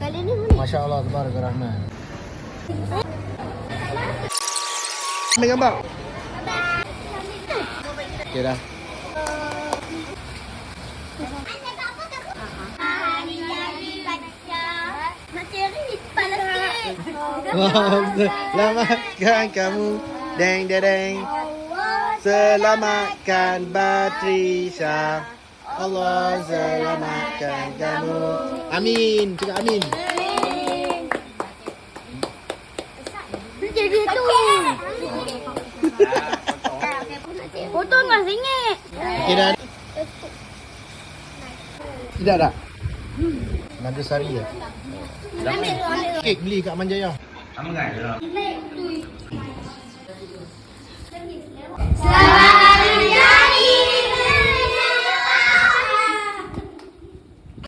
Kali ni mana? Masya Allah. Ambil gambar. Okey dah. Selamatkan kamu. Deng deng deng. Selamatkan Batrisha. Allah selamatkan kamu. Amin. Cakap amin. Jadi tu. Potong lah singit. Okey dah. Tidak tak? Manja sari je. Kek beli kat Manjaya. Ada. Selamat